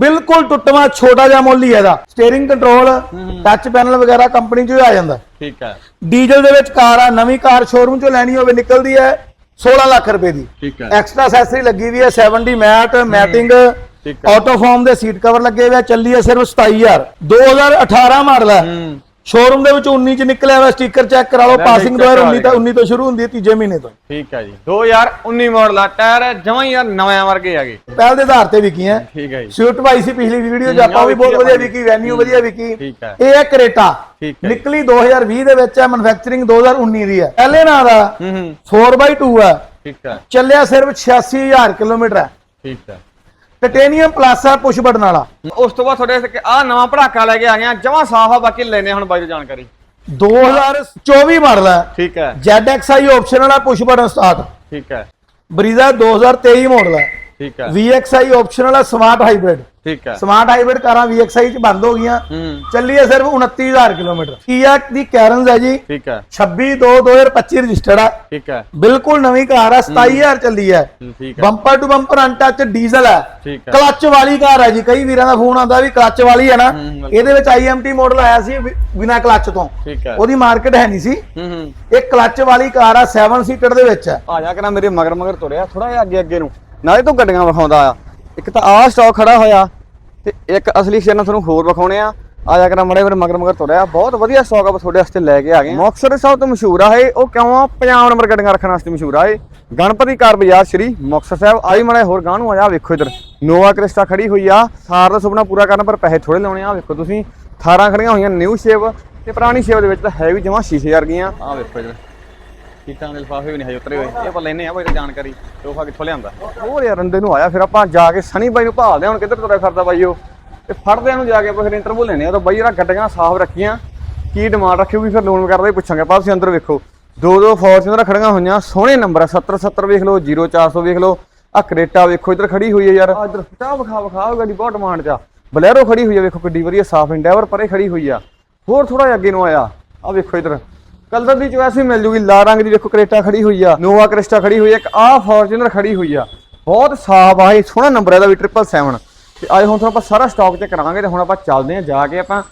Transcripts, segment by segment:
ਬਿਲਕੁਲ ਟੁੱਟਵਾ ਛੋਟਾ ਜਿਹਾ ਮੁੱਲ ਹੀ ਇਹਦਾ। ਸਟੀਅਰਿੰਗ ਕੰਟਰੋਲ ਟੱਚ ਪੈਨਲ ਵਗੈਰਾ ਕੰਪਨੀ ਚੋਂ ਹੀ ਆ ਜਾਂਦਾ। ਠੀਕ ਹੈ। ਡੀਜ਼ਲ ਦੇ ਵਿੱਚ ਕਾਰ ਆ ਨਵੀਂ ਕਾਰ ਸ਼ੋਰੂਮ ਚੋਂ ਲੈਣੀ ਹੋਵੇ ਨਿਕਲਦੀ ਹੈ 16 ਲੱਖ ਰੁਪਏ ਦੀ। ਠੀਕ ਹੈ। ਐਕਸਟਰਾ ਐਕਸੈਸਰੀ ਲੱਗੀ ਵੀ ਹੈ 70 ਮੈਟ ਮੈਟਿੰਗ। ਆਟੋ ਫਾਰਮ ਦੇ ਸੀਟ ਕਵਰ ਲੱਗੇ ਹੋਏ ਆ ਚੱਲੀ ਹੈ ਸਿਰਫ 27000 2018 ਮਾਡਲ ਹੂੰ। ਸ਼ੋਰੂਮ ਦੇ ਵਿੱਚ 19 ਚ ਨਿਕਲਿਆ ਹੋਇਆ ਸਟicker ਚੈੱਕ ਕਰਾ ਲਓ ਪਾਸਿੰਗ check ਕਰਾ 2019 ਤੋਂ 19 ਤੋਂ ਸ਼ੁਰੂ ਹੁੰਦੀ ਹੈ ਤੀਜੇ ਮਹੀਨੇ ਤੋਂ। ਠੀਕ ਹੈ ਜੀ। 2019 ਮਾਡਲ ਆ ਟਾਇਰ ਜਮਾਂ ਯਾਰ ਨਵੇਂ ਵਰਗੇ ਹੈਗੇ ਪਹਿਲ ਦੇ ਆਧਾਰ ਤੇ ਵਿਕੀ ਹੈ। ਠੀਕ ਹੈ ਜੀ। ਸਵਿਫਟ ਵਾਈ ਸੀ ਪਿਛਲੀ ਵੀਡੀਓ 'ਚ ਆਪਾਂ ਵੀ ਬਹੁਤ ਵਧੀਆ ਵਿਕੀ ਵੈਨਿਊ ਵਧੀਆ ਵਿਕੀ। ਇਹ ਹੈ ਕਰੇਟਾ। ਨਿਕਲੀ 2020 ਦੇ ਵਿੱਚ ਹੈ ਮੈਨੂਫੈਕਚਰਿੰਗ 2019 ਦੀ ਹੈ। ਪਹਿਲੇ ਨਾਂ ਦਾ ਹੂੰ ਹੂੰ। 4x2 ਹੈ। ਠੀਕ ਹੈ। ਚੱਲਿਆ ਸਿਰਫ 86000 ਕਿਲੋਮੀਟਰ ਹੈ। ਠੀਕ ਹੈ। ਟਿਟੇਨੀਅਮ ਪਲੱਸ ਹੈ ਪੁਸ਼ ਬਟਨ ਵਾਲਾ। ਉਸ ਤੋਂ ਬਾਅਦ ਤੁਹਾਡੇ ਆ ਨਵਾਂ ਪੜਾਕਾ ਲੈ ਕੇ ਆ ਗਿਆ ਜਮਾਂ ਸਾਫ਼ ਆ ਬਾਕੀ ਲੈਨੇ ਹੁਣ ਬਾਈ ਤੋਂ ਜਾਣਕਾਰੀ। 2024 ਮਾਡਲ ਹੈ ਠੀਕ ਹੈ। ZXi ਆਪਸ਼ਨ ਵਾਲਾ ਪੁਸ਼ ਬਟਨ ਸਟਾਰਟ ਠੀਕ ਹੈ। ਬਰੀਜ਼ਾ 2023 ਮਾਡਲ ਹੈ ਠੀਕ ਹੈ। VXi ਆਪਸ਼ਨ ਵਾਲਾ ਸਮਾਰਟ ਹਾਈਬ੍ਰਿਡ ਠੀਕ ਹੈ। ਸਮਾਰਟ ਹਾਈਬ੍ਰਿਡ ਕਾਰਾਂ VXi ਚ ਬੰਦ ਹੋ ਗਈਆਂ। ਹੂੰ। ਚੱਲੀ ਹੈ ਸਿਰਫ 29000 ਕਿਲੋਮੀਟਰ। ਕੀਆ ਦੀ ਕੈਰਨਸ ਹੈ ਜੀ। ਠੀਕ ਹੈ। 26 2 2025 ਰਜਿਸਟਰਡ ਹੈ ਠੀਕ ਹੈ। ਬਿਲਕੁਲ ਨਵੀਂ ਕਾਰ ਹੈ 27000 ਚੱਲੀ ਹੈ। ਹੂੰ, ਠੀਕ ਹੈ। Bumper to bumper untouch diesel ਹੈ। ਠੀਕ ਹੈ। ਕਲੱਚ ਵਾਲੀ ਕਾਰ ਹੈ ਜੀ। ਕਈ ਵੀਰਾਂ ਦਾ ਫੋਨ ਆਉਂਦਾ ਵੀ ਕਲੱਚ ਵਾਲੀ ਹੈ ਨਾ। ਹੂੰ, ਇਹਦੇ ਵਿੱਚ IMT ਮਾਡਲ ਆਇਆ ਸੀ ਬਿਨਾਂ ਕਲੱਚ ਤੋਂ। ਠੀਕ ਹੈ। ਉਹਦੀ ਮਾਰਕੀਟ ਹੈ ਨਹੀਂ ਸੀ। ਹੂੰ ਹੂੰ। ਇਹ ਕਲੱਚ ਵਾਲੀ ਕਾਰ ਆ 7 ਸੀਟਰ ਦੇ ਵਿੱਚ ਹੈ। ਆ ਜਾ ਕਰਾਂ ਮੇਰੇ ਮਗਰ ਮਗਰ ਤੁਰਿਆ ਥੋੜਾ ਜਿਹਾ ਅੱਗੇ ਅੱਗੇ ਨੂੰ। ਨਾਲੇ ਤੋਂ ਗੱਡੀਆਂ ਵਿਖਾਉਂਦਾ ਆ। ਇੱਕ ਤਾਂ ਆਹ ਸਟਾਕ ਖੜਾ ਹੋਇਆ ਤੇ ਇੱਕ ਅਸਲੀ ਸ਼ੇਰ ਨਾਲ ਤੁਹਾਨੂੰ ਹੋਰ ਵਿਖਾਉਣੇ ਆ। ਆ ਜਾ ਕਰਾਂ ਮੜੇ ਮੇਰੇ ਮਗਰ ਮਗਰ ਤੁਰਿਆ। ਬਹੁਤ ਵਧੀਆ ਸਟਾਕ ਆ, ਤੁਹਾਡੇ ਵਾਸਤੇ ਲੈ ਕੇ ਆ ਗਏ ਮੁਕਤਸਰ ਸਭ ਤੋਂ ਮਸ਼ਹੂਰ ਆ ਇਹ। ਉਹ ਕਿਉਂ ਆ? ਪੰਜਾਬ ਨੰਬਰ ਗੱਡੀਆਂ ਰੱਖਣ ਵਾਸਤੇ ਮਸ਼ਹੂਰ ਆ ਇਹ। ਗਣਪਤੀ ਕਾਰ ਬਾਜ਼ਾਰ ਸ਼੍ਰੀ ਮੁਕਤਸਰ ਸਾਹਿਬ। ਆਈ ਮੜੇ ਹੋਰ ਗਾਂ ਨੂੰ ਆ ਜਾ, ਵੇਖੋ ਇਧਰ। ਨੋਵਾ ਕ੍ਰਿਸਟਾ ਖੜੀ ਹੋਈ ਆ। ਸਾਰ ਦਾ ਸੁਪਨਾ ਪੂਰਾ ਕਰਨ ਪਰ ਪੈਸੇ ਥੋੜੇ ਲਾਉਣੇ ਆ। ਵੇਖੋ ਤੁਸੀਂ। 18 ਖੜੀਆਂ ਹੋਈਆਂ ਨਿਊ ਸ਼ੇਪ ਤੇ ਪੁਰਾਣੀ ਸ਼ੇਪ ਦੇ ਵਿੱਚ ਤਾਂ ਹੈ ਵੀ ਜਮਾ ਸ਼ੀਸ਼ੇ ਵਰਗੀਆਂ ਆ ਵੇਖੋ ਇਧਰ। ਕੀਟਾਂ ਦੇ ਲਿਫਾਫੇ ਵੀ ਨਹੀਂ ਹਜੇ ਉਤਰੇ ਹੋਏ। ਇਹ ਆਪਾਂ ਲੈਨੇ ਆ ਬਾਈ ਜਾਣਕਾਰੀ ਤੋਹਫਾ ਕਿੱਥੋਂ ਲਿਆਂਦਾ ਹੋਰ ਯਾਰ ਅੰਡੇ ਨੂੰ ਆਇਆ ਫਿਰ ਆਪਾਂ ਜਾ ਕੇ ਸਣੀ ਬਾਈ ਨੂੰ ਭਾਲਦੇ ਹੁਣ ਕਿੱਧਰ ਤੁਰਿਆ ਫਿਰਦਾ ਬਾਈ ਉਹ? ਤੇ ਫੜਦੇ ਨੂੰ ਜਾ ਕੇ ਆਪਾਂ ਫਿਰ ਇੰਟਰਵਿਊ ਲੈਣੇ ਆ ਤਾਂ ਬਾਈ ਯਾਰ ਗੱਡੀਆਂ ਸਾਫ਼ ਰੱਖੀਆਂ ਕੀ ਡਿਮਾਂਡ ਰੱਖਿਓਗੀ ਫਿਰ ਲੋਨ ਵਗੈਰਾ ਦਾ ਹੀ ਪੁੱਛਾਂਗੇ। ਆਪਾਂ ਤੁਸੀਂ ਅੰਦਰ ਵੇਖੋ। ਦੋ ਦੋ ਫੋਰਚੂਨਰ ਖੜੀਆਂ ਹੋਈਆਂ ਸੋਹਣੇ ਨੰਬਰ ਆ 70 70 ਵੇਖ ਲਓ 0400 ਵੇਖ ਲਓ। ਆ ਕਰੇਟਾ ਵੇਖੋ ਇੱਧਰ ਖੜੀ ਹੋਈ ਹੈ ਯਾਰ। ਇੱਧਰ ਚਾਹ ਵਿਖਾ ਵਿਖਾ ਗੱਡੀ ਬਹੁਤ ਡਿਮਾਂਡ 'ਚ ਆ। ਬਲੈਰੋ ਖੜੀ ਹੋਈ ਹੈ ਵੇਖੋ ਕਿੱਡੀ ਵਧੀਆ ਸਾਫ਼ ਇੰਡੈਵਰ ਪਰੇ ਖੜੀ ਹੋਈ ਆ। ਹੋਰ ਥੋੜਾ ਜਿਹਾ ਅੱਗੇ ਨੂੰ ਆਇਆ। ਆ ਵੇਖੋ ਇੱਧਰ। ਕਲਰ ਦੀ ਚੋਇਸ ਵੀ ਮਿਲ ਜੂਗੀ ਲਾਲ ਰੰਗ ਦੀ ਵੇਖੋ ਕਰੇਟਾ ਖੜੀ ਹੋਈ ਆ ਨੋਵਾ ਕ੍ਰਿਸਟਾ ਖੜੀ ਹੋਈ ਆ ਇੱਕ ਆਹ ਫੋਰਚੂਨਰ ਖੜੀ ਹੋਈ ਆ। ਬਹੁਤ ਸਾਫ਼ ਆ ਇਹ ਸੋਹਣਾ ਨੰਬਰ ਇਹਦਾ ਵੀ 777 ਤੇ ਅੱਜ ਹੁਣ ਤੁਹਾਨੂੰ ਆਪਾਂ ਸਾਰਾ ਸਟਾਕ ਚੈੱਕ ਕਰਾਂਗੇ ਤੇ ਹੁਣ ਆਪਾਂ ਚੱਲਦੇ ਹਾਂ ਜਾ ਕੇ ਆਪਾਂ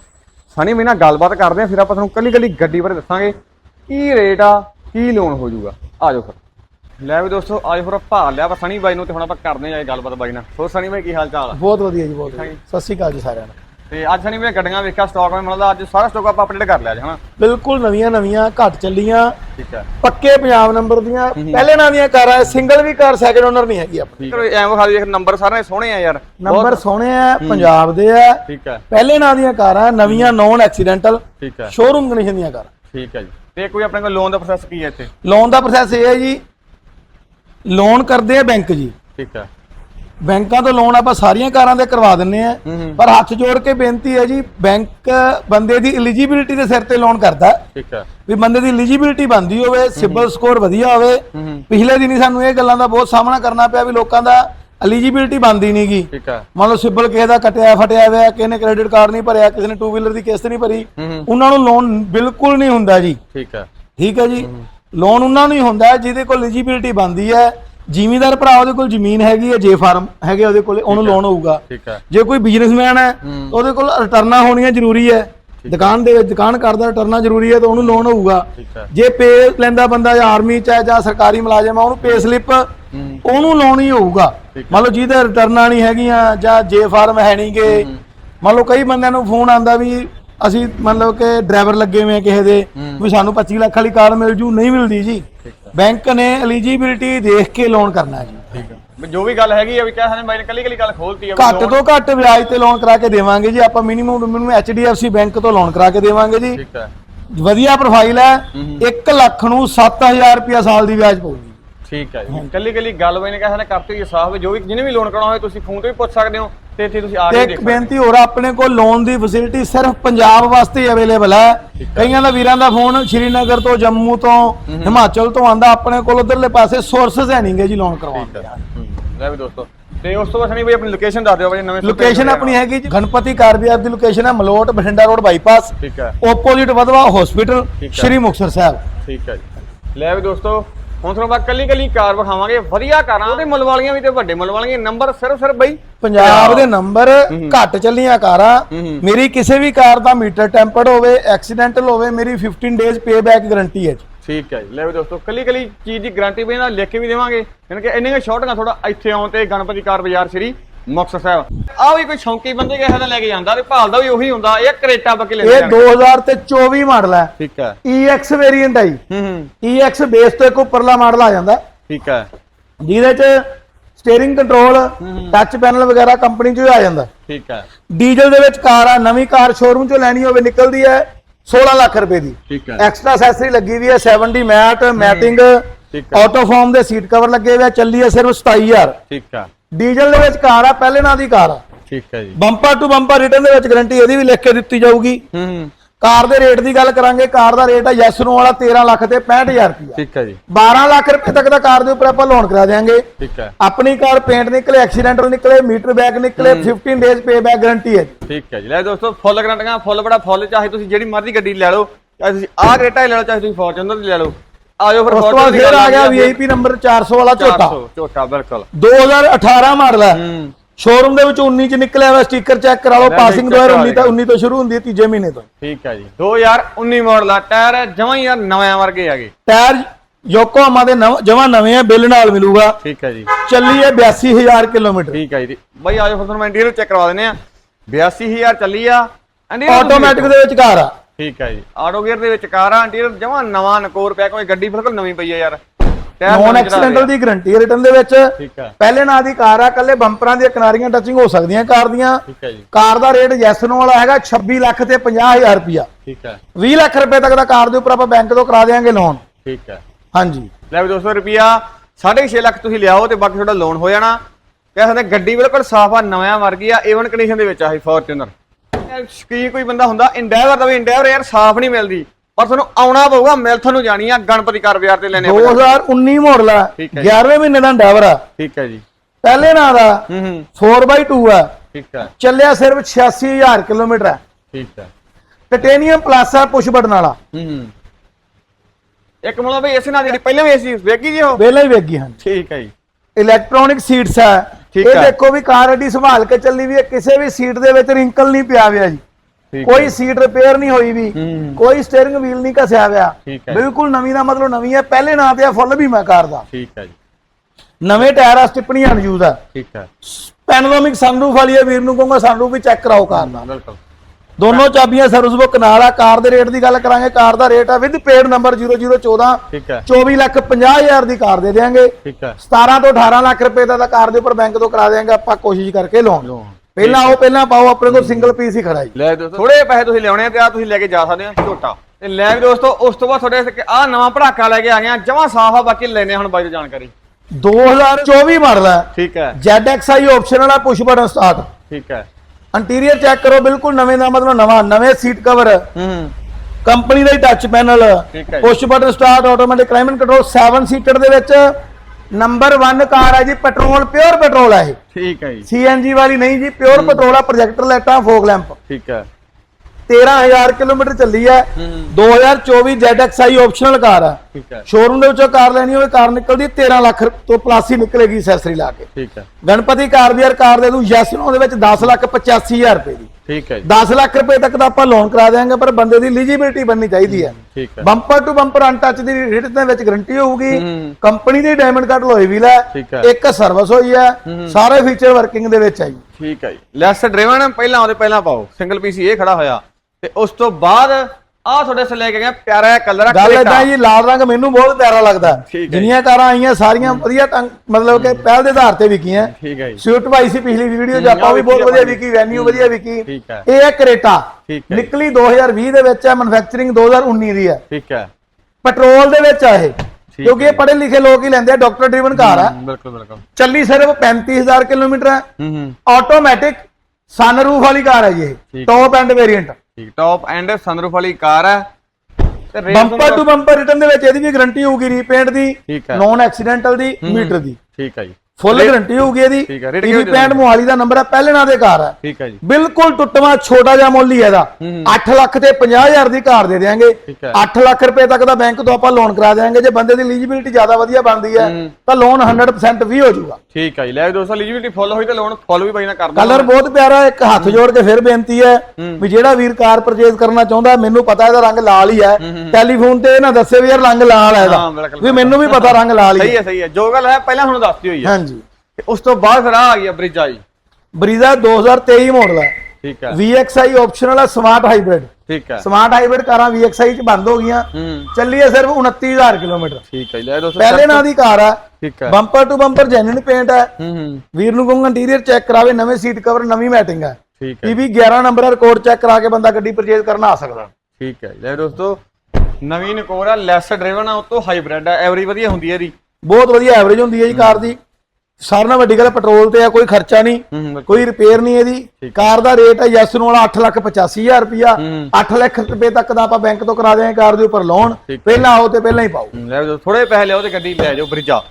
ਸਣੀ ਨਾਲ ਗੱਲਬਾਤ ਕਰਦੇ ਹਾਂ ਫਿਰ ਆਪਾਂ ਤੁਹਾਨੂੰ ਕੱਲੀ ਕੱਲੀ ਗੱਡੀ ਬਾਰੇ ਦੱਸਾਂਗੇ ਕੀ ਰੇਟ ਆ ਕੀ ਲੋਨ ਹੋ ਜਾਊਗਾ ਆ ਜਾਓ ਫਿਰ। ਲੈ ਵੀ ਦੋਸਤੋ ਅੱਜ ਫਿਰ ਭਾਲ ਲਿਆ ਆਪਾਂ ਸਣੀ ਬਾਈ ਨੂੰ ਤੇ ਹੁਣ ਆਪਾਂ ਕਰਦੇ ਹਾਂ ਜਾ ਕੇ ਗੱਲਬਾਤ ਬਾਈ ਨਾਲ। ਹੋਰ ਸਣੀ ਬਾਈ ਕੀ ਹਾਲ ਚਾਲ ਆ? ਬਹੁਤ ਵਧੀਆ ਜੀ ਬਹੁਤ। ਸਤਿ ਸ਼੍ਰੀ ਅਕਾਲ ਜੀ ਸਾਰਿਆਂ ਨੂੰ। ਤੇ ਅੱਜ ਸਣੀ ਬਾਈ ਗੱਡੀਆਂ ਵੇਖਿਆ ਸਟਾਕ ਵਿੱਚ ਮਤਲਬ ਅੱਜ ਸਾਰਾ ਸਟਾਕ ਆਪਾਂ ਅਪਡੇਟ ਕਰ ਲਿਆ ਜੀ ਹਨਾ? ਬਿਲਕੁਲ ਨਵੀਆਂ ਨਵੀਆਂ ਘੱਟ ਚੱਲੀਆਂ। ਠੀਕ ਹੈ। ਪੱਕੇ ਪੰਜਾਬ ਨੰਬਰ ਦੀਆਂ। ਪਹਿਲੇ ਨਾਂ ਦੀਆਂ ਕਾਰਾਂ ਸਿੰਗਲ ਵੀ ਕਾਰ ਸੈਕਿੰਡ ਓਨਰ ਨਹੀਂ ਹੈਗੀ ਆਪਣੀ। ਐਵੇਂ ਖਾਲੀ ਦੇਖ ਨੰਬਰ ਸਾਰੇ ਸੋਹਣੇ ਆ ਯਾਰ। ਨੰਬਰ ਸੋਹਣੇ ਆ ਪੰਜਾਬ ਦੇ ਆ। ਠੀਕ ਹੈ। ਪਹਿਲੇ ਨਾਂ ਦੀਆਂ ਕਾਰਾਂ ਨਵੀਆਂ ਨੌਨ ਐਕਸੀਡੈਂਟਲ ਠੀਕ ਹੈ। ਸ਼ੋਰੂਮ ਕੰਡੀਸ਼ਨ ਦੀਆਂ ਕਾਰਾਂ। ਠੀਕ ਹੈ ਜੀ। ਤੇ ਕੋਈ ਆਪਣੇ ਕੋਲ ਲੋਨ ਦਾ ਪ੍ਰੋਸੈਸ ਕੀ ਹੈ ਇੱਥੇ? ਲੋਨ ਦਾ ਪ੍ਰੋਸੈਸ ਇਹ ਹੈ ਜੀ ਲੋਨ ਕਰਦੇ ਆ ਬੈਂਕ ਜੀ। ਠੀਕ ਹੈ। ਬੈਂਕਾਂ ਤੋਂ ਲੋਨ ਆਪਾਂ ਸਾਰੀਆਂ ਕਾਰਾਂ ਦੇ ਕਰਵਾ ਦਿੰਨੇ ਆ। ਪਰ ਹੱਥ ਜੋੜ ਕੇ ਬੇਨਤੀ ਹੈ ਜੀ ਬੈਂਕ ਬੰਦੇ ਦੀ ਐਲੀਜੀਬਿਲਿਟੀ ਦੇ ਸਿਰ ਤੇ ਲੋਨ ਕਰਦਾ। ਠੀਕ ਹੈ। ਵੀ ਬੰਦੇ ਦੀ ਐਲੀਜੀਬਿਲਿਟੀ ਬੰਦੀ ਹੋਵੇ ਸਿਬਲ ਸਕੋਰ ਵਧੀਆ ਹੋਵੇ। ਪਿਛਲੇ ਦਿਨੀ ਸਾਨੂੰ ਇਹ ਗੱਲਾਂ ਦਾ ਬਹੁਤ ਸਾਹਮਣਾ ਕਰਨਾ ਪਿਆ ਵੀ ਲੋਕਾਂ ਦਾ ਐਲੀਜੀਬਿਲਿਟੀ ਬੰਦੀ ਨਹੀਂਗੀ ਠੀਕ ਹੈ। ਮੰਨ ਲਓ ਸਿਬਲ ਕਿਸੇ ਦਾ ਕਟਿਆ ਫਟਿਆ ਹੋਇਆ ਕਿਸੇ ਨੇ ਕ੍ਰੈਡਿਟ ਕਾਰਡ ਨਹੀਂ ਭਰਿਆ ਕਿਸੇ ਨੇ ਟੂ ਵੀਲਰ ਦੀ ਕਿਸ਼ਤ ਨਹੀਂ ਭਰੀ ਉਹਨਾਂ ਨੂੰ ਲੋਨ ਬਿਲਕੁਲ ਨਹੀਂ ਹੁੰਦਾ ਜੀ। ਠੀਕ ਹੈ। ਠੀਕ ਹੈ ਜੀ। ਲੋਨ ਉਹਨਾਂ ਨੂੰ ਹੀ ਹੁੰਦਾ ਜਿਹਦੇ ਕੋਲ ਐਲੀਜੀਬਿਲਿਟੀ ਬੰਦੀ ਹੈ। ਜ਼ਿਮੀਂਦਾਰ ਭਰਾ ਉਹਦੇ ਕੋਲ ਜ਼ਮੀਨ ਹੈਗੀ ਹੈ ਜੇ ਫਾਰਮ ਹੈਗੇ ਉਹਦੇ ਕੋਲ ਉਹਨੂੰ ਲੋਨ ਹੋਊਗਾ। ਠੀਕ ਹੈ। ਜੇ ਕੋਈ ਬਿਜ਼ਨਸਮੈਨ ਹੈ। ਤਾਂ ਉਹਦੇ ਕੋਲ ਰਿਟਰਨਾਂ ਹੋਣੀਆਂ ਜ਼ਰੂਰੀ ਹੈ। ਦੁਕਾਨ ਦੇ ਵਿੱਚ ਦੁਕਾਨ ਕਰਦਾ ਰਿਟਰਨਾਂ ਜ਼ਰੂਰੀ ਹੈ ਤਾਂ ਉਹਨੂੰ ਲੋਨ ਹੋਊਗਾ। ਜੇ ਪੇ ਲੈਂਦਾ ਬੰਦਾ ਜਾਂ ਆਰਮੀ ਚ ਹੈ ਜਾਂ ਸਰਕਾਰੀ ਮੁਲਾਜ਼ਮ ਹੈ ਉਹਨੂੰ ਪੇ ਸਲਿੱਪ ਉਹਨੂੰ ਲੋਨ ਹੀ ਹੋਊਗਾ। ਮੰਨ ਲਓ ਜਿਹਦੇ ਰਿਟਰਨਾਂ ਨਹੀਂ ਹੈਗੀਆਂ ਜਾਂ ਜੇ ਫਾਰਮ ਹੈ ਨਹੀਂਗੇ ਮੰਨ ਲਓ ਕਈ ਬੰਦਿਆਂ ਨੂੰ ਫੋਨ ਆਂਦਾ ਵੀ ਅਸੀਂ ਮਤਲਬ ਕਿ ਡਰਾਈਵਰ ਲੱਗੇ ਹੋਏ ਆ ਕਿਸੇ ਦੇ। ਵੀ ਸਾਨੂੰ 25 ਲੱਖ ਵਾਲੀ ਕਾਰ ਮਿਲ ਜੂ ਨਹੀਂ ਮਿਲਦੀ ਜੀ। ਬੈਂਕ ਨੇ ਐਲੀਜੀਬਿਲਿਟੀ ਦੇਖ ਕੇ ਲੋਨ ਕਰਨਾ ਜੀ। ਠੀਕ ਹੈ ਵੀ ਜੋ ਵੀ ਗੱਲ ਹੈਗੀ ਆ ਵੀ ਕਿਹਾ ਬਾਈ ਨੇ ਕੱਲੀ ਕੱਲੀ ਗੱਲ ਖੋਲਤੀ ਆ ਵੀ ਘੱਟ loan- ਤੋਂ ਘੱਟ ਵਿਆਜ ਤੇ ਲੋਨ ਕਰਾ ਕੇ ਦੇਵਾਂਗੇ ਜੀ। ਆਪਾਂ ਮਿਨੀਮਮ ਮਿਨੀਮਮ HDFC ਬੈਂਕ ਤੋਂ ਲੋਨ ਕਰਾ ਕੇ ਦੇਵਾਂਗੇ ਜੀ। ਠੀਕ ਹੈ ਵਧੀਆ ਪ੍ਰੋਫਾਈਲ ਹੈ। ਹੂੰ। 1 ਲੱਖ ਨੂੰ 7000 ਰੁਪਿਆ ਸਾਲ ਦੀ ਵਿਆਜ ਪਊਗੀ ਠੀਕ ਹੈ ਜੀ। ਕੱਲੀ ਕੱਲੀ ਗੱਲ ਬਾਈ ਨੇ ਕਿਹਾ ਸਨੇ ਕਰਤੀ ਸਾਫ਼ ਵੀ ਜੋ ਵੀ ਜਿਹਨੇ ਵੀ ਲੋਨ ਕਰਾਉਣਾ ਹੋਵੇ ਤੁਸੀਂ ਫੋਨ ਤੇ ਵੀ ਪੁੱਛ ਸਕਦੇ ਹੋ। ਤੇ ਇੱਥੇ ਤੁਸੀਂ ਆ ਤੇ ਕੇ ਇੱਕ ਸਕਦੇ ਬੇਨਤੀ ਹੋਰ ਆ, ਆਪਣੇ ਕੋਲ ਲੋਨ ਦੀ ਫੈਸਿਲਿਟੀ ਸਿਰਫ ਪੰਜਾਬ ਵਾਸਤੇ ਹੀ ਅਵੇਲੇਬਲ ਹੈ। ਕਈਆਂ ਦਾ ਵੀਰਾਂ ਦਾ ਫੋਨ ਸ਼੍ਰੀਨਗਰ ਤੋਂ ਜੰਮੂ ਤੋਂ ਹਿਮਾਚਲ ਤੋਂ ਆਂਦਾ ਆਪਣੇ ਕੋਲ ਉਧਰਲੇ ਪਾਸੇ ਸੋਰਸਸ ਹੈ ਨਹੀਂਗੇ ਜੀ ਲੋਨ ਕਰਵਾਉਣ ਦੇ ਹੈ ਹੂੰ। ਲੈ ਵੀ ਦੋਸਤੋ। ਤੇ ਉਸ ਤੋਂ ਬਾਅਦ ਸਨੀ ਬਾਈ ਆਪਣੀ ਲੋਕੇਸ਼ਨ ਦੱਸ ਦਿਓ ਬਾਈ ਨਵੇਂ ਸੂਬੇ ਲੋਕੇਸ਼ਨ ਆਪਣੀ ਹੈਗੀ ਜੀ। ਗਣਪਤੀ ਕਾਰ ਬਾਜ਼ਾਰ ਦੀ ਲੋਕੇਸ਼ਨ ਹੈ ਮਲੋਟ ਬਠਿੰਡਾ ਰੋਡ ਬਾਈਪਾਸ ਠੀਕ ਹੈ। ਆਪੋਜ਼ਿਟ ਵਧਵਾ ਹਸਪੀਟਲ ਠੀਕ ਹੈ। ਸ਼੍ਰੀ ਮੁਕਤਸਰ ਸਾਹਿਬ। ਠੀਕ ਹੈ ਜੀ। ਲੈ ਵੀ ਦੋਸਤੋ ਹੁਣ ਤੁਹਾਨੂੰ ਬਾਅਦ ਕੱਲੀ ਕੱਲੀ ਕਾਰ ਵਿਖਾਵਾਂਗੇ ਵਧੀਆ ਕਾਰਾਂ। ਉਹਦੇ ਮੁੱਲ ਵਾਲੀਆਂ ਵੀ ਤੇ ਵੱਡੇ ਮੁੱਲ ਵਾਲੀਆਂ ਨੰਬਰ ਸਿਰਫ ਸਿਰਫ ਬਈ। ਪੰਜਾਬ ਦੇ ਨੰਬਰ ਘੱਟ ਚੱਲੀਆਂ ਕਾਰਾਂ। ਮੇਰੀ ਕਿਸੇ ਵੀ ਕਾਰ ਦਾ ਮੀਟਰ ਟੈਂਪਰਡ ਹੋਵੇ ਐਕਸੀਡੈਂਟਲ ਹੋਵੇ ਮੇਰੀ 15 ਡੇਜ਼ ਪੇ ਬੈਕ ਗਾਰੰਟੀ ਹੈ ਜੀ। ਠੀਕ ਹੈ ਜੀ। ਲੈ ਵੀ ਦੋਸਤੋ ਕੱਲੀ ਕੱਲੀ ਚੀਜ਼ ਦੀ ਗਾਰੰਟੀ ਵੀ ਇਹਨਾਂ ਲਿਖ ਕੇ ਵੀ ਦੇਵਾਂਗੇ। ਯਾਨੀ ਕਿ ਇੰਨੀਆਂ ਸ਼ਾਰਟਾਂ ਥੋੜਾ ਇੱਥੇ ਆਉਣ ਤੇ ਗਣਪਤੀ ਕਾਰ ਬਾਜ਼ਾਰ ਸ਼੍ਰੀ ਮੁਕਤਸਰ ਸਾਹਿਬ। ਆ ਵੀ ਕੋਈ ਸ਼ੌਂਕੀ ਬੰਦੇ ਕਿਸੇ ਦਾ ਲੈ ਕੇ ਜਾਂਦਾ ਤੇ ਭਾਲਦਾ ਵੀ ਉਹੀ ਹੁੰਦਾ ਇਹ ਕਰੇਟਾ ਬੱਕੇ ਲੈ ਇਹ 2000 ਤੇ 24 ਮਾਡਲ ਹੈ। ਠੀਕ ਹੈ। EX ਵੇਰੀਐਂਟ ਹੈ ਹੂੰ ਹੂੰ। EX ਬੇਸ ਤੋਂ ਇੱਕ ਉੱਪਰਲਾ ਮਾਡਲ ਆ ਜਾਂਦਾ। ਠੀਕ ਹੈ। ਜਿਹਦੇ ਚ ਸਟੀਅਰਿੰਗ ਕੰਟਰੋਲ ਟੱਚ ਪੈਨਲ ਵਗੈਰਾ ਕੰਪਨੀ ਚੋਂ ਆ ਜਾਂਦਾ। ਠੀਕ ਹੈ। ਡੀਜ਼ਲ ਦੇ ਵਿੱਚ ਕਾਰ ਆ ਨਵੀਂ ਕਾਰ ਸ਼ੋਰੂਮ ਚੋਂ ਲੈਣੀ ਹੋਵੇ ਨਿਕਲਦੀ ਹੈ 16 ਲੱਖ ਰੁਪਏ ਦੀ। ਠੀਕ ਹੈ। ਐਕਸਟਰਾ ਅਸੈਸਰੀ ਲੱਗੀ ਵੀ ਹੈ 70 ਮੈਟ ਮੈਟਿੰਗ ਆਟੋ ਫਾਰਮ ਦੇ ਸੀਟ ਕਵਰ ਲੱਗੇ ਹੋਏ ਆ ਚੱਲੀ ਹੈ ਸਿਰਫ 27000 ਠੀਕ ਹੈ। ਡੀਜ਼ਲ ਦੇ ਵਿੱਚ ਕਾਰ ਆ ਪਹਿਲੇ ਨਾਂ ਦੀ ਕਾਰ ਆ। ਠੀਕ ਹੈ ਜੀ। ਬੰਪਰ ਟੂ ਬੰਪਰ ਰਿਟਰਨ ਦੇ ਵਿੱਚ ਗਾਰੰਟੀ ਇਹਦੀ ਵੀ ਲਿਖ ਕੇ ਦਿੱਤੀ ਜਾਊਗੀ। ਹੂੰ ਹੂੰ। ਕਾਰ ਦੇ ਰੇਟ ਦੀ ਗੱਲ ਕਰਾਂਗੇ ਕਾਰ ਦਾ ਰੇਟ ਆ ਯੈਸ ਨੂੰ ਵਾਲਾ 13 ਲੱਖ ਤੇ 65000 ਰੁਪਇਆ। ਠੀਕ ਹੈ ਜੀ। 12 ਲੱਖ ਰੁਪਏ ਤੱਕ ਦਾ ਕਾਰ ਦੇ ਉੱਪਰ ਆਪਾਂ ਲੋਨ ਕਰਾ ਦੇਾਂਗੇ ਠੀਕ ਹੈ। ਆਪਣੀ ਕਾਰ ਪੇਂਟ ਨਿਕਲੇ ਐਕਸੀਡੈਂਟਲ ਨਿਕਲੇ ਮੀਟਰ ਬੈਕ ਨਿਕਲੇ 15 ਡੇਜ਼ ਪੇ ਬੈਕ ਗਾਰੰਟੀ ਹੈ ਠੀਕ ਹੈ ਜੀ। ਲੈ ਦੋਸਤੋ ਫੁੱਲ ਗਰੰਟੀਆਂ ਫੁੱਲ ਬੜਾ ਫੁੱਲ ਚਾਹੇ ਤੁਸੀਂ ਜਿਹੜੀ ਮਰਜ਼ੀ ਗੱਡੀ ਲੈ ਲਓ ਚਾਹੇ ਤੁਸੀਂ ਆਹ ਰੇਟਾ ਹੀ ਲੈ ਲਓ ਚਾਹੇ ਤੁਸੀਂ ਫੋਰਚੂਨਰ ਲੈ ਲਓ। ਆਜੋ ਫਿਰ ਉਸ ਤੋਂ ਬਾਅਦ ਫਿਰ ਆ ਗਿਆ ਵੀਆਈਪੀ ਨੰਬਰ 400 ਵਾਲਾ ਝੋਟਾ 400 ਝੋਟਾ। ਬਿਲਕੁਲ। 2018 ਮਾਡਲ ਹੈ। ਸ਼ੋਰੂਮ ਦੇ ਵਿੱਚ 19 ਚ ਨਿਕਲਿਆ ਹੋਇਆ ਸਟicker ਚੈੱਕ ਕਰਾ ਲਓ। ਪਾਸਿੰਗ check 2019 ਕਰਾ ਤਾਂ 19 ਤੋਂ ਸ਼ੁਰੂ ਹੁੰਦੀ ਹੈ ਤੀਜੇ ਮਹੀਨੇ ਤੋਂ। ਠੀਕ ਹੈ ਜੀ। 2019 ਮਾਡਲ ਆ। ਟਾਇਰ ਜਮਾਂ ਯਾਰ ਨਵੇਂ ਵਰਗੇ ਹੈਗੇ ਟਾਇਰ ਯੋਕੋਹਾਮਾ ਦੇ ਜਮਾ ਨਵੇਂ ਆ ਬਿੱਲ ਨਾਲ ਮਿਲੂਗਾ। ਠੀਕ ਹੈ ਜੀ। ਚੱਲੀ ਹੈ 82000 ਕਿਲੋਮੀਟਰ। ਠੀਕ ਹੈ ਜੀ। ਬਾਈ ਆਜੋ ਫਿਰ ਤੁਹਾਨੂੰ ਮੈਂ ਇੰਟੀਰੀਅਰ ਚੈੱਕ ਕਰਵਾ ਦਿੰਦੇ ਆ 82000 ਚੱਲੀ ਆ। ਆਟੋਮੈਟਿਕ ਦੇ ਵਿੱਚ ਕਾਰ ਆ। ਠੀਕ ਹੈ ਜੀ। ਆਟੋ ਗੇਅਰ ਦੇ ਵਿੱਚ ਕਾਰ ਆ ਇੰਟੀਰੀਅਰ ਜਮਾਂ ਨਵਾਂ ਨਕੋਰ ਪਿਆ ਕੋਈ ਗੱਡੀ ਬਿਲਕੁਲ ਨਵੀਂ ਪਈ ਆ ਯਾਰ। ਨੌਨ ਐਕਸੀਡੈਂਟਲ ਦੀ ਗਾਰੰਟੀ ਹੈ ਰਿਟਰਨ ਦੇ ਵਿੱਚ। ਠੀਕ ਹੈ। ਪਹਿਲੇ ਨਾਂ ਦੀ ਕਾਰ ਆ ਕੱਲੇ ਬੰਪਰਾਂ ਦੀਆਂ ਕਿਨਾਰੀਆਂ ਟੱਚਿੰਗ ਹੋ ਸਕਦੀਆਂ ਕਾਰ ਦੀਆਂ। ਠੀਕ ਹੈ ਜੀ। ਕਾਰ ਦਾ ਰੇਟ ਯੈਸ ਨੂੰ ਵਾਲਾ ਹੈਗਾ 26 ਲੱਖ ਤੇ 50000 ਰੁਪਿਆ ਠੀਕ ਹੈ। 20 ਲੱਖ ਰੁਪਏ ਤੱਕ ਦਾ ਕਾਰ ਦੇ ਉੱਪਰ ਆਪਾਂ ਬੈਂਕ ਤੋਂ ਕਰਾ ਦੇਾਂਗੇ ਲੋਨ ਠੀਕ ਹੈ। ਹਾਂਜੀ। ਲੈ ਵੀ 200 ਰੁਪਿਆ 6.5 ਲੱਖ ਤੁਸੀਂ ਲਿਆਓ ਤੇ ਬਾਕੀ ਤੁਹਾਡਾ ਲੋਨ ਹੋ ਜਾਣਾ। ਕਹਿ ਸਕਦੇ ਗੱਡੀ ਬਿਲਕੁਲ ਸਾਫ਼ ਆ ਨਵਾਂ ਵਰਗੀ ਆ ਏਵਨ ਕੰਡੀਸ਼ਨ ਦੇ ਵਿੱਚ ਆਹੀ ਫੋਰਚੂਨਰ ਸ਼ਕੀ ਕੋਈ ਬੰਦਾ ਹੁੰਦਾ ਇੰਡੈਵਰ ਦਾ ਵੀ ਇੰਡੈਵਰ ਯਾਰ ਸਾਫ਼ ਨਹੀਂ ਮਿਲਦੀ। ਪਰ ਤੁਹਾਨੂੰ ਆਉਣਾ ਪਊਗਾ ਮਿਲ ਤੁਹਾਨੂੰ ਜਾਣੀ ਆ ਗਣਪਤੀ ਕਾਰ ਬਾਜ਼ਾਰ ਤੇ ਲੈਣੇ 2019 ਮਾਡਲ ਆ ਠੀਕ ਹੈ ਜੀ। 11ਵੇਂ ਮਹੀਨੇ ਦਾ ਡਰਾਈਵਰ ਆ। ਠੀਕ ਹੈ ਜੀ। ਪਹਿਲੇ ਨਾਂ ਦਾ ਹੂੰ ਹੂੰ। 4x2 ਆ। ਠੀਕ ਹੈ। ਚੱਲਿਆ ਸਿਰਫ 86000 ਕਿਲੋਮੀਟਰ ਹੈ ਠੀਕ ਹੈ। ਟਿਟੇਨੀਅਮ ਪਲੱਸ ਆ ਪੁਸ਼ ਬਟਨ ਵਾਲਾ। ਹੂੰ ਹੂੰ। ਇੱਕ ਮਤਲਬ ਵੀ ਇਸੇ ਨਾਲ ਜਿਹੜੀ ਪਹਿਲਾਂ ਵੀ ਏਸੀ ਵੇਗੀ ਜੀ ਉਹ? ਵੇਲਾ ਹੀ ਵੇਗੀ ਹਨ ਠੀਕ ਹੈ ਜੀ। ਇਲੈਕਟ੍ਰੋਨਿਕ ਸੀਟਸ ਆ। ਇਹ। ਦੇਖੋ ਵੀ ਕਾਰ ਐਡੀ ਸੰਭਾਲ ਕੇ ਚੱਲੀ ਵੀ ਹੈ ਕਿਸੇ ਵੀ ਸੀਟ ਦੇ ਵਿੱਚ ਰਿੰਕਲ ਨਹੀਂ ਪਿਆ ਹੋਇਆ ਜੀ। ਕੋਈ ਸੀਟ ਰਿਪੇਅਰ ਨਹੀਂ ਹੋਈ ਵੀ। ਕੋਈ ਸਟੀਅਰਿੰਗ ਵੀਲ ਨਹੀਂ ਘਸਿਆ ਹੋਇਆ। ਬਿਲਕੁਲ ਨਵੀਂ ਦਾ ਮਤਲਬ ਨਵੀਂ ਹੈ ਪਹਿਲੇ ਨਾਂ ਤੇ ਆ ਫੁੱਲ ਵੀ ਮੈਂ ਕਾਰ ਦਾ। ਠੀਕ ਹੈ ਜੀ। ਨਵੇਂ ਟਾਇਰ ਆ ਸਟਿਪਣੀਆਂ ਅਨਯੂਜ਼ ਆ। ਠੀਕ ਹੈ। ਪੈਨੋਰਾਮਿਕ ਸਨਰੂਫ ਵਾਲੀ ਹੈ ਵੀਰ ਨੂੰ ਕਹੂੰਗਾ ਸਨਰੂਫ ਵੀ ਚੈੱਕ ਕਰਾਓ ਕਾਰ ਦਾ। ਬਿਲਕੁਲ। ਦੋਨੋਂ ਚਾਬੀਆਂ ਸਰਵਿਸ ਬੁੱਕ ਨਾਲ ਆ ਕਾਰ ਦੇ ਰੇਟ ਦੀ ਗੱਲ ਕਰਾਂਗੇ ਕਾਰ ਦਾ ਰੇਟ ਆ ਵਿਦ ਪੇਡ ਨੰਬਰ 0014 ਠੀਕ ਹੈ। 24 ਲੱਖ 50 ਹਜ਼ਾਰ ਦੀ ਕਾਰ ਦੇ ਦੇਾਂਗੇ ਠੀਕ ਹੈ। 17 ਤੋਂ 18 ਲੱਖ ਰੁਪਏ ਦਾ ਤਾਂ ਕਾਰ ਦੇ ਉੱਪਰ ਬੈਂਕ ਤੋਂ ਕਰਾ ਦੇਾਂਗੇ ਆਪਾਂ ਕੋਸ਼ਿਸ਼ ਕਰਕੇ ਲੋਨ ਪਹਿਲਾਂ ਆਓ ਪਹਿਲਾਂ ਪਾਓ ਆਪਣੇ ਕੋਲ ਸਿੰਗਲ ਪੀਸ ਹੀ ਖੜਾ ਜੀ। ਲੈ ਦੋਸਤੋ। ਥੋੜੇ ਪੈਸੇ ਤੁਸੀਂ ਲਿਆਉਣੇ ਆ ਤੇ ਆ ਤੁਸੀਂ ਲੈ ਕੇ ਜਾ ਸਕਦੇ ਹੋ ਝੋਟਾ। ਤੇ ਲੈ ਵੀ ਦੋਸਤੋ ਉਸ ਤੋਂ ਬਾਅਦ ਤੁਹਾਡੇ ਆ ਨਵਾਂ ਪੜਾਕਾ ਲੈ ਕੇ ਆ ਗਏ ਆ ਜਮਾ ਸਾਫ਼ ਆ ਬਾਕੀ ਲੈਨੇ ਹੁਣ ਬਾਈ ਤੋਂ ਜਾਣਕਾਰੀ। 2024 ਮਾਡਲ ਹੈ। ਠੀਕ ਹੈ। ZXi ਆਪਸ਼ਨ ਵਾਲਾ ਪੁਸ਼ ਬਟਨ ਸਟਾਰਟ ਠੀਕ ਹੈ। ਇੰਟੀਰੀਅਰ ਚੈੱਕ ਕਰੋ ਬਿਲਕੁਲ ਨਵੇਂ ਦਾ ਮਤਲਬ ਨਵਾਂ ਨਵੇਂ ਸੀਟ ਕਵਰ ਹੂੰ। ਕੰਪਨੀ ਦਾ ਹੀ ਟੱਚ ਪੈਨਲ ਠੀਕ ਹੈ ਜੀ। Push button start automatic climate control 7 seater ਦੇ ਵਿੱਚ। ਨੰਬਰ 1 ਕਾਰ ਹੈ ਜੀ ਪੈਟਰੋਲ ਪਿਓਰ ਪੈਟਰੋਲ ਹੈ ਇਹ। ਠੀਕ ਹੈ ਜੀ। ਸੀਐਨਜੀ ਵਾਲੀ ਨਹੀਂ ਜੀ ਪਿਓਰ ਪੈਟਰੋਲ ਆ ਪ੍ਰੋਜੈਕਟਰ ਲਾਈਟਾਂ ਫੋਗ ਲੈਂਪ ਠੀਕ ਹੈ। 13000 ਕਿਲੋਮੀਟਰ ਚੱਲੀ ਹੈ। ਹੂੰ 2024 ZXi ਆਪਸ਼ਨਲ ਕਾਰ ਹੈ। ਸ਼ੋਰੂਮ ਦੇ ਵਿੱਚੋਂ ਕਾਰ ਲੈਣੀ ਹੋਵੇ ਕਾਰ ਨਿਕਲਦੀ 13 ਲੱਖ ਤੋਂ ਪਲੱਸ ਹੀ ਨਿਕਲੇਗੀ ਅਸੈਸਰੀ ਲਾ ਕੇ। ਠੀਕ ਹੈ। ਗਣਪਤੀ ਕਾਰ ਦੀ ਕਾਰ ਦੇ ਦੂੰ ਯੈਸ ਨੂੰ ਉਹਦੇ ਵਿੱਚ 10 ਲੱਖ 85000 ਰੁਪਏ ਦੀ। ਠੀਕ ਹੈ ਜੀ। 10 ਲੱਖ ਰੁਪਏ ਤੱਕ ਦਾ ਆਪਾਂ ਲੋਨ ਕਰਾ ਦੇਾਂਗੇ ਪਰ ਬੰਦੇ ਦੀ ਐਲੀਜੀਬਿਲਟੀ ਬਣਨੀ ਚਾਹੀਦੀ ਹੈ। ਠੀਕ ਹੈ। ਬੰਪਰ ਟੂ ਬੰਪਰ ਅਨਟੱਚ ਦੀ ਰੇਟ ਦੇ ਵਿੱਚ ਗਾਰੰਟੀ ਹੋਊਗੀ। ਕੰਪਨੀ ਦੀ ਡਾਇਮੰਡ ਕੱਟ ਲੋਈ ਵੀ ਲੈ। ਠੀਕ ਹੈ। ਇੱਕ ਸਰਵਿਸ ਹੋਈ ਹੈ। ਸਾਰੇ ਫੀਚਰ ਵਰਕਿੰਗ ਦੇ ਵਿੱਚ ਹੈ ਠੀਕ ਹੈ ਜੀ। ਲੈਸ ਡਰਾਈਵਨ ਪਹਿਲਾਂ ਉਹਦੇ ਪਹਿਲਾਂ ਪਾਓ। ਸਿੰਗਲ ਪੀਸ ਇਹ ਖੜਾ ਹੋਇਆ। ਤੇ ਉਸ ਤੋਂ ਬਾਅਦ ਆ ਤੁਹਾਡੇ ਸੇ ਲੈ ਕੇ ਗਏ ਪਿਆਰਾ ਜਿਹਾ ਕਲਰ ਆ ਗੱਲ। ਇਦਾਂ ਜੀ ਲਾਲ ਰੰਗ ਮੈਨੂੰ ਬਹੁਤ ਪਿਆਰਾ ਲੱਗਦਾ। ਜਿੰਨੀਆਂ ਕਾਰਾਂ ਆਈਆਂ ਸਾਰੀਆਂ ਵਧੀਆ ਮਤਲਬ ਕਿ ਪਹਿਲ ਦੇ ਆਧਾਰ ਤੇ ਵਿਕੀਆਂ। ਠੀਕ ਹੈ ਜੀ। ਸਵਿਫਟ ਵਾਈ ਸੀ ਪਿਛਲੀ ਵੀਡੀਓ 'ਚ ਆਪਾਂ ਵੀ ਬਹੁਤ ਵਧੀਆ ਵਿਕੀ ਵੈਨਿਊ ਵਧੀਆ ਵਿਕੀ। ਇਹ ਹੈ ਕਰੇਟਾ। ਨਿਕਲੀ 2020 ਦੇ ਵਿੱਚ ਹੈ ਮੈਨੂਫੈਕਚਰਿੰਗ 2019 ਦੀ ਹੈ। ਠੀਕ ਹੈ। ਪੈਟਰੋਲ ਦੇ ਵਿੱਚ ਆ ਇਹ। ਕਿਉਂਕਿ ਇਹ ਪੜ੍ਹੇ ਲਿਖੇ ਲੋਕ ਹੀ ਲੈਂਦੇ ਆ ਡਾਕਟਰ ਡਰਿਵਨ ਕਾਰ ਆ। ਬਿਲਕੁਲ ਬਿਲਕੁਲ। ਚੱਲੀ ਸਿਰਫ 35000 ਕਿਲੋਮੀਟਰ ਹੈ। ਆਟੋਮੈਟਿਕ ਸਨਰੂਫ ਵਾਲੀ ਕਾਰ ਹੈ ਜੀ। ਟੌਪ ਐਂਡ ਵੇਰੀਐਂਟ ਠੀਕ ਟੌਪ ਐਂਡ ਸਨਰੂਫ ਵਾਲੀ ਕਾਰ ਹੈ। ਤੇ rate bumper to bumper return ਦੇ ਵਿੱਚ ਇਹਦੀ ਵੀ ਗਾਰੰਟੀ ਹੋਊਗੀ ਰੀਪੇਂਟ ਦੀ ਠੀਕ ਹੈ। ਨੌਨ ਐਕਸੀਡੈਂਟਲ ਦੀ ਮੀਟਰ ਦੀ। ਠੀਕ ਹੈ ਜੀ। ਫੁੱਲ ਗਾਰੰਟੀ ਹੋਊਗੀ ਇਹਦੀ। ਠੀਕ ਹੈ, rate ਟੀਵੀ ਕਿਹੋ ਜਿਹਾ 65 ਮੋਹਾਲੀ ਦਾ ਨੰਬਰ ਹੈ ਪਹਿਲੇ ਨਾਂ ਦੇ ਕਾਰ ਹੈ ਠੀਕ ਹੈ ਜੀ। ਬਿਲਕੁਲ ਟੁੱਟਵਾ ਛੋਟਾ ਜਿਹਾ ਮੁੱਲ ਹੀ ਇਹਦਾ। 8 ਲੱਖ ਤੇ 50000 ਦੀ ਕਾਰ ਦੇ ਹੈ। 8 ਲੱਖ ਰੁਪਏ ਤੱਕ ਦਾ ਬੈਂਕ ਤੋਂ ਆਪਾਂ ਲੋਨ ਕਰਾ ਦੇਾਂਗੇ ਜੇ ਬੰਦੇ ਦੀ ਐਲੀਜੀਬਿਲਟੀ ਜ਼ਿਆਦਾ ਵਧੀਆ ਬਣਦੀ ਹੈ ਤਾਂ ਲੋਨ 100% ਵੀ ਹੋ ਜਾਊਗਾ। ਠੀਕ ਹੈ ਜੀ। ਲੈ ਦੋਸਤੋ ਐਲੀਜੀਬਿਲਟੀ ਫੁੱਲ ਹੋਈ ਤਾਂ ਲੋਨ ਫੁੱਲ ਵੀ ਬਾਈ ਨਾਲ ਕਰ ਕਲਰ ਬਹੁਤ ਪਿਆਰਾ ਇੱਕ ਹੱਥ ਜੋੜ ਕੇ ਫਿਰ ਬੇਨਤੀ ਹੈ ਵੀ ਜਿਹੜਾ ਵੀਰ ਕਾਰ ਪਰਚੇਜ਼ ਕਰਨਾ ਚਾਹੁੰਦਾ ਮੈਨੂੰ ਪਤਾ ਇਹਦਾ ਰੰਗ ਲਾਲ ਹੀ ਹੈ। ਟੈਲੀਫੋਨ ਤੇ ਇਹ ਨਾ ਦੱਸੇ ਵੀ ਯਾਰ ਰੰਗ ਲਾਲ ਹੈ ਇਹਦਾ। ਵੀ ਮੈਨੂੰ ਵੀ ਪਤਾ ਰੰਗ ਲਾਲ ਹੀ ਸਹੀ ਹੈ। ਸਹੀ ਹੈ। ਜੋ ਗੱਲ ਹੈ ਪਹਿਲਾਂ ਹੁਣ ਦੱਸਦੀ ਹੋਈ ਹੈ। ਤੇ ਉਸ ਤੋਂ ਬਾਅਦ ਫਿਰ ਆ ਆ ਗਿਆ ਬ੍ਰਿਜ ਆਈ। ਬਰੀਜ਼ਾ 2023 ਮਾਡਲ ਹੈ ਠੀਕ ਹੈ VXI ਆਪਸ਼ਨਲ ਹੈ ਸਮਾਰਟ ਹਾਈਬ੍ਰਿਡ ਠੀਕ ਹੈ ਸਮਾਰਟ ਹਾਈਬ੍ਰਿਡ ਕਾਰਾਂ VXI ਚ ਬੰਦ ਹੋ ਗਈਆਂ। ਹੂੰ। ਚੱਲੀ ਹੈ ਸਿਰਫ 29000 ਕਿਲੋਮੀਟਰ। ਠੀਕ ਹੈ ਜੀ, ਲੈ ਦੋਸਤੋ ਪਹਿਲੇ ਨਾਂ ਦੀ ਕਾਰ ਹੈ ਠੀਕ ਹੈ bumper to bumper genuine paint ਹੈ ਹੂੰ ਹੂੰ। ਵੀਰ ਨੂੰ ਕਹੂੰਗਾ ਇੰਟੀਰੀਅਰ ਚੈੱਕ ਕਰਾਵੇ ਨਵੇਂ ਸੀਟ ਕਵਰ ਨਵੀਂ ਮੈਟਿੰਗ ਹੈ ਠੀਕ ਹੈ ਪੀਵੀ 11 ਨੰਬਰ ਹੈ ਰਿਕਾਰਡ ਚੈੱਕ ਕਰਾ ਕੇ ਬੰਦਾ ਗੱਡੀ ਪਰਚੇਜ਼ ਕਰਨਾ ਆ ਸਕਦਾ। ਠੀਕ ਹੈ ਜੀ, ਲੈ ਦੋਸਤੋ ਨਵੀਂ ਨਕੋਰ ਲੈਸ ਡਰਾਈਵਨ ਆ ਉਤੋਂ ਹਾਈਬ੍ਰਿਡ ਆ। ਐਵਰੇਜ ਵਧੀਆ ਹੁੰਦੀ ਹੈ ਇਹਦੀ। ਬਹੁਤ ਵਧੀਆ ਐਵਰੇਜ ਹੁੰਦੀ ਹੈ ਜੀ ਕਾਰ ਦੀ। ਸਾਰਿਆਂ ਨਾਲੋਂ ਵੱਡੀ ਗੱਲ ਪੈਟਰੋਲ ਤੇ ਆ ਕੋਈ ਖਰਚਾ ਨਹੀਂ ਹੂੰ ਕੋਈ ਰਿਪੇਅਰ ਨਹੀਂ ਇਹਦੀ। ਕਾਰ ਦਾ ਰੇਟ ਹੈ ਯੈਸ ਨੂੰ ਵਾਲਾ 885000 ਰੁਪਿਆ ਹੂੰ। 8 ਲੱਖ ਰੁਪਏ ਤੱਕ ਦਾ ਆਪਾਂ ਬੈਂਕ ਤੋਂ ਕਰਾ ਦਿਆਂਗੇ ਕਾਰ ਦੇ ਉੱਪਰ ਲੋਨ। ਪਹਿਲਾਂ ਆਓ ਤੇ ਪਹਿਲਾਂ ਹੀ ਪਾਓ। ਲੈ ਜਾਓ ਥੋੜੇ ਪੈਸੇ ਲਿਆਓ ਤੇ ਗੱਡੀ ਲੈ ਜਾਓ ਬ੍ਰਿਜਾ।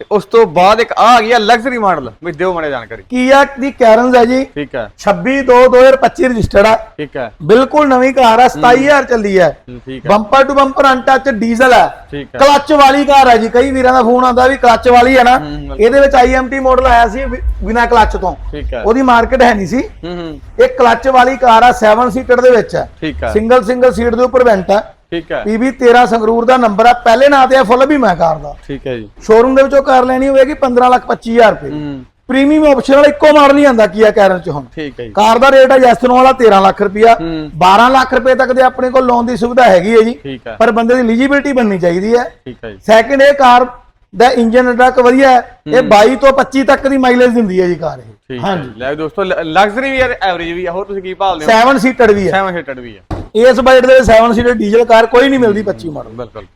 ਤੇ ਉਸ ਤੋਂ ਬਾਅਦ ਇੱਕ ਆ ਆ ਗਿਆ ਲਗਜ਼ਰੀ ਮਾਡਲ ਵੀ ਦਿਓ ਮੜੇ ਜਾਣਕਾਰੀ। ਕੀਆ ਦੀ ਕੈਰਨਸ ਹੈ ਜੀ। ਠੀਕ ਹੈ। 26 2 2025 ਰਜਿਸਟਰਡ ਹੈ ਠੀਕ ਹੈ। ਬਿਲਕੁਲ ਨਵੀਂ ਕਾਰ ਹੈ। 27000 ਚੱਲੀ ਹੈ। ਠੀਕ ਹੈ। Bumper to bumper untouch diesel ਹੈ। ਠੀਕ ਹੈ। ਕਲੱਚ ਵਾਲੀ ਕਾਰ ਹੈ ਜੀ। ਕਈ ਵੀਰਾਂ ਦਾ ਫੋਨ ਆਉਂਦਾ ਵੀ ਕਲੱਚ ਵਾਲੀ ਹੈ ਨਾ। ਇਹਦੇ ਵਿੱਚ IMT ਮਾਡਲ ਆਇਆ ਸੀ ਬਿਨਾਂ ਕਲੱਚ ਤੋਂ। ਠੀਕ ਹੈ। ਉਹਦੀ ਮਾਰਕੀਟ ਹੈ ਨਹੀਂ ਸੀ। ਹੂੰ ਹੂੰ। ਇਹ ਕਲੱਚ ਵਾਲੀ ਕਾਰ ਆ 7 ਸੀਟਰ ਦੇ ਵਿੱਚ ਹੈ। ਠੀਕ ਹੈ। ਸਿੰਗਲ ਸਿੰਗਲ ਸੀਟ ਦੇ ਉੱਪਰ ਵੈਂਟ ਹੈ। ਠੀਕ ਹੈ। PB 13 ਸੰਗਰੂਰ ਦਾ ਨੰਬਰ ਆ ਪਹਿਲੇ ਨਾਂ ਤੇ ਆ ਫੁੱਲ ਵੀ ਮੈਂ ਕਾਰ ਦਾ। ਠੀਕ ਹੈ ਜੀ। ਸ਼ੋਰੂਮ ਦੇ ਵਿੱਚੋਂ ਕਾਰ ਲੈਣੀ ਹੋਵੇਗੀ 15 ਲੱਖ 25000 ਰੁਪਏ। ਹੂੰ। ਪ੍ਰੀਮੀਅਮ ਆਪਸ਼ਨ ਵਾਲਾ ਇੱਕੋ ਮਾਡਲ ਹੀ ਆਂਦਾ ਕੀਆ ਕੈਰਨ ਚ ਹੁਣ। ਠੀਕ ਹੈ ਜੀ। ਕਾਰ ਦਾ ਰੇਟ ਹੈ ਜੈਸਨ ਵਾਲਾ 13 ਲੱਖ ਰੁਪਿਆ ਹੂੰ। 12 ਲੱਖ ਰੁਪਏ ਤੱਕ ਦੇ ਆਪਣੇ ਕੋਲ ਲੋਨ ਦੀ ਸੁਵਿਧਾ ਹੈਗੀ ਹੈ ਜੀ। ਹੈ। ਪਰ ਬੰਦੇ ਦੀ ਐਲੀਜੀਬਿਲਟੀ ਬਣਨੀ ਚਾਹੀਦੀ ਹੈ। ਠੀਕ ਹੈ ਜੀ। ਸੈਕਿੰਡ ਇਹ ਕਾਰ ਦਾ ਇੰਜਨ ਟਰੱਕ ਵਧੀਆ ਹੈ। ਇਹ 22 ਤੋਂ 25 ਤੱਕ ਦੀ ਮਾਈਲੇਜ ਦਿੰਦੀ ਹੈ ਜੀ ਕਾਰ ਇਹ। ਠੀਕ ਹੈ। ਜੀ। ਲੈ ਦੋਸਤੋ ਲਗਜ਼ਰੀ ਵੀ ਐਵਰੇਜ ਵੀ ਆ ਹੋਰ ਤੁਸੀਂ ਕੀ ਭਾਲਦੇ ਹੋ? 7 ਸੀਟਰ ਵੀ ਹੈ। 7 ਸੀਟਡ ਵੀ ਆ ਇਸ ਬਜਟ ਦੇ 7 ਸੀਟਰ ਡੀਜ਼ਲ ਕਾਰ ਕੋਈ ਨਹੀਂ ਮਿਲਦੀ 25 ਮਾਡਲ ਬਿਲਕੁਲ।